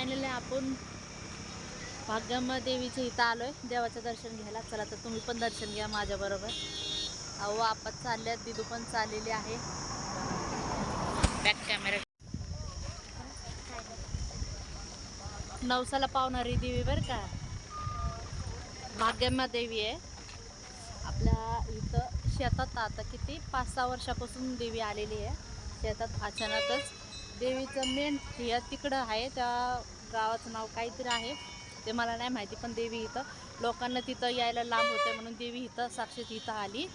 Finally आपण. भाग्यम्मा देवीच्या इथं आलोय देवाचं दर्शन घ्यायला. चला तर तुम्ही पण दर्शन घ्या माझ्याबरोबर अहो आपण चालल्यात दिदू पण चाललेली आहे. बॅक कॅमेरा नवसाला पावणारी देवी बरं का? भाग्यम्मा देवी आहे. आपल्या इथं शेतात आता किती? पाच सहा वर्षापासून देवी आलेली आहे. शेतात अचानकच देवीचं मेन हे तिकडं आहे त्या गावाचं नाव काहीतरी आहे. ते मला नाही माहिती पण देवी इथं. लोकांना तिथं यायला लांब होतं म्हणून देवी इथं साक्षात इथं आली.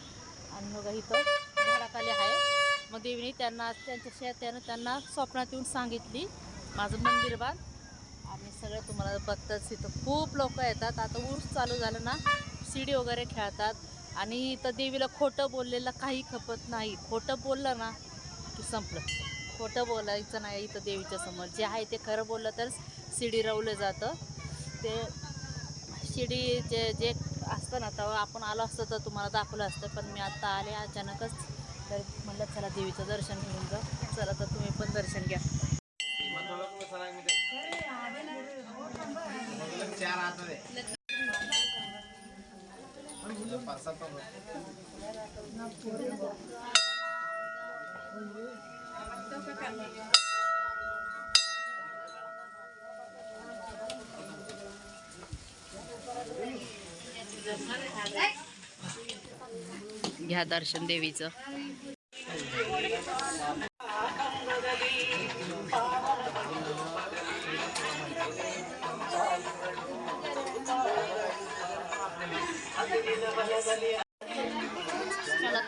आणि मग इथं झाडाखाली आहे. मग देवीने त्यांना त्यांच्या शेत्यानं त्यांना स्वप्नात येऊन सांगितली माझं मंदिर बांध. आणि सगळं तुम्हाला बघताच इथं खूप लोक येतात. आता ऊस चालू झालं ना सीडी वगैरे खेळतात. आणि इथं देवीला खोटं बोललेलं काही खपत नाही. खोटं बोललं ना की संपलं. खोटं बोलायचं नाही इथं देवीच्या समोर. जे आहे ते खरं बोललं तर शिडी रवलं जातं. ते शिडी जे जे असतं ना तेव्हा आपण आलो असतं तर तुम्हाला दाखवलं असतं पण मी आत्ता आले अचानकच. तर म्हणलं चला देवीचं दर्शन घेऊन जा. चला तर तुम्ही पण दर्शन घ्या. चार घ्या दर्शन देवीचं.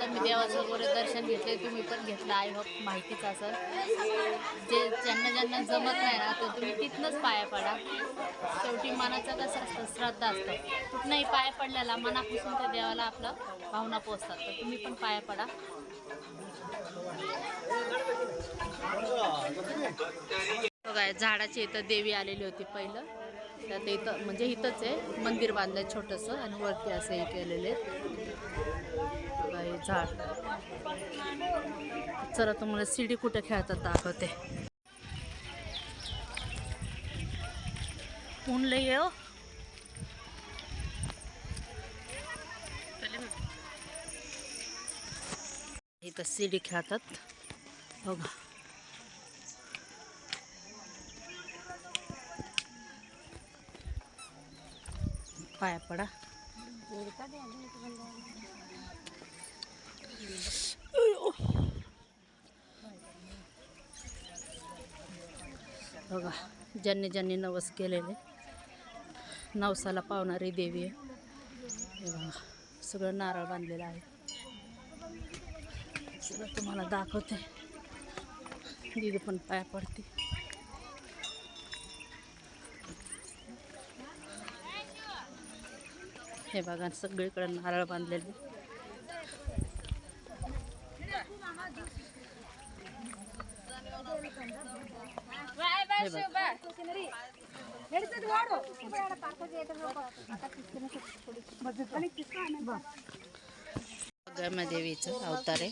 मी देवाचं वगैरे दर्शन घेतले तुम्ही पण घेतलं आय होप माहितीच असेल. जे ज्यांना ज्यांना जमत नाही ना तर तुम्ही तिथनंच पाया पडा. शेवटी मनाचं कसं असतं श्रद्धा असतं. कुठनंही पाया पडल्याला मनापासून त्या देवाला आपलं भावना पोचतात तर तुम्ही पण पाया पडा. बघा झाडाची इथं देवी आलेली होती पहिलं. त्यात इथं म्हणजे इथंच आहे. मंदिर बांधलंय छोटंसं आणि वरती असं हे केलेले बघा झाड. चला तुम्हाला शिडी कुठे खेळतात दाखवते. ऊन हो. लई इथं शिडी खेळतात. बघा. पाया पडा बघा ज्यांनी ज्यांनी नवस केलेले नवसाला पावणारी देवी आहे. बघा सगळं नारळ बांधलेलं आहे. सगळं तुम्हाला दाखवते. दिदी पण पाया पडते. हे बघा सगळीकडे नारळ बांधलेले. हे बघा गरमा देवीचं अवतार आहे.